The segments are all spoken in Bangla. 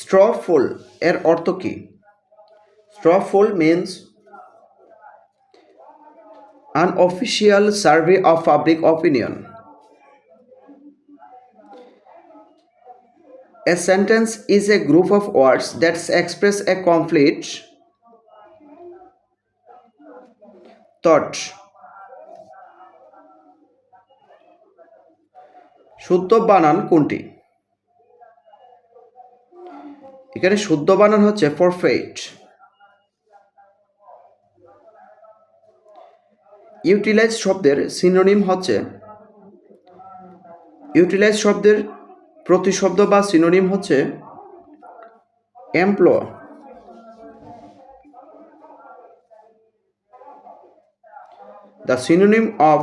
স্ট্র এর অর্থ কি? Straw poll means an official survey of public opinion a sentence is a group of words that's express a complete thought সুদ্ধ বানান কোনটি? এখানে শুদ্ধ বানান হচ্ছে ফরফেট ইউটিলাইজ শব্দের সিনোনিম হচ্ছে ইউটিলাইজ শব্দের প্রতিশব্দ বা সিনোনিম হচ্ছে employ the synonym of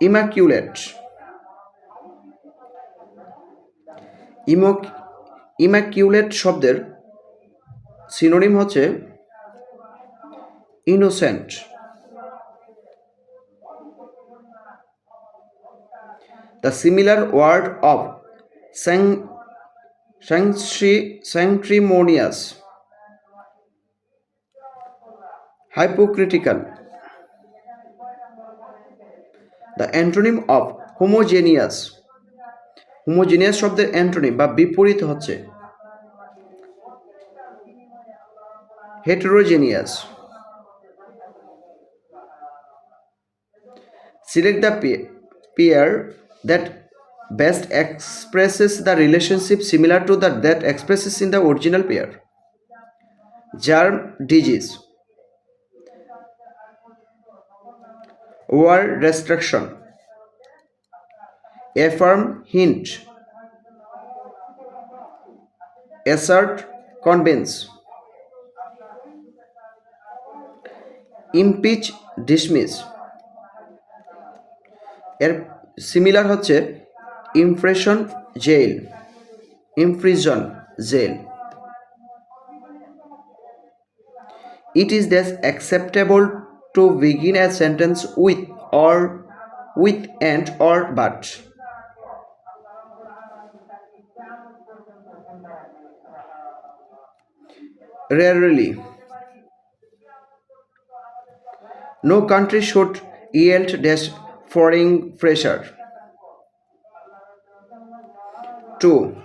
immaculate ইমক immaculate শব্দের সিনোনিম হচ্ছে innocent. The similar word of sanctimonious. Hypocritical. The antonym of homogeneous. Homogeneous শব্দের অ্যান্টনি বা বিপরীত হচ্ছে। Heterogeneous. Select the pair that best expresses the relationship similar to the that expresses in the original pair germ disease war destruction Affirm, hint. Assert, convince. Impeach, dismiss. এর সিমিলার হচ্ছে impression jail imprison jail it is that's acceptable to begin a sentence with or with and or but rarely no country should yield dash foreign pressure 2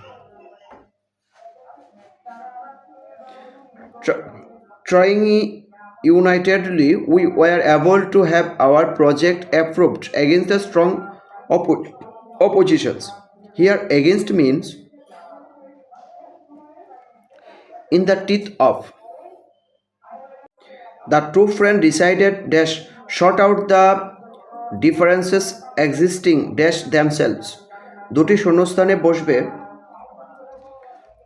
trying unitedly we were able to have our project approved against the strong oppo- oppositions here against means in the teeth of the two friends decided dash sort out the differences existing dash themselves দুটি শূন্যস্থানে বসবে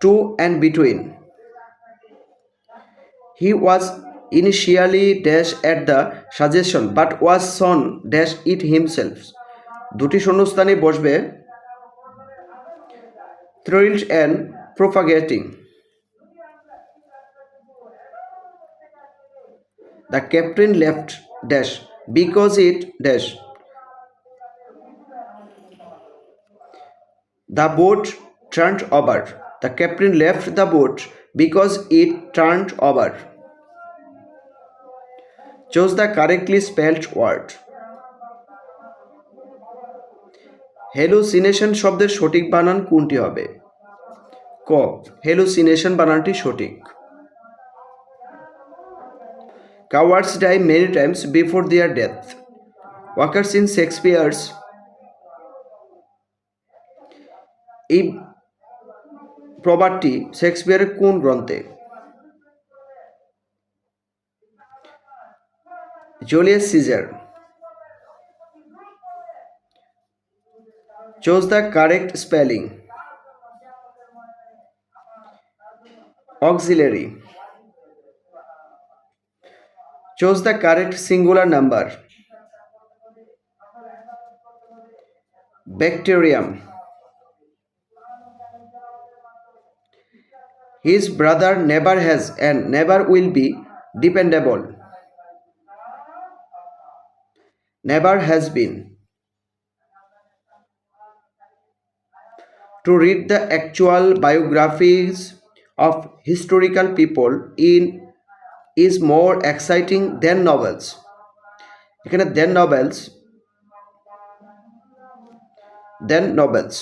to and between he was initially dash at the suggestion but was soon dash it himself দুটি শূন্যস্থানে বসবে thrilled and propagating The captain left dash because it dash. The boat turned over. The captain left the boat because it turned over. Chose the correctly spelled word. Hallucination শব্দের সঠিক বানান কোনটি হবে ক হেলুসিনেশন বানানটি সঠিক Cowards die many times before their death. Occurs in Shakespeare's এই প্রবাদটি শেক্সপিয়ারের কোন গ্রন্থে Julius Caesar choose the correct spelling auxiliary chose the correct singular number. Bacterium. His brother never has and never will be dependable. Never has been. To read the actual biographies of historical people in is more exciting than novels এখানে than novels than novels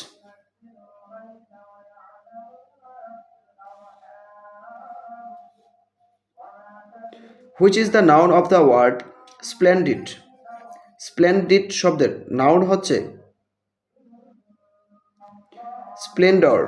which is the noun of the word splendid splendid শব্দের নাউন হচ্ছে স্প্লেন্ডর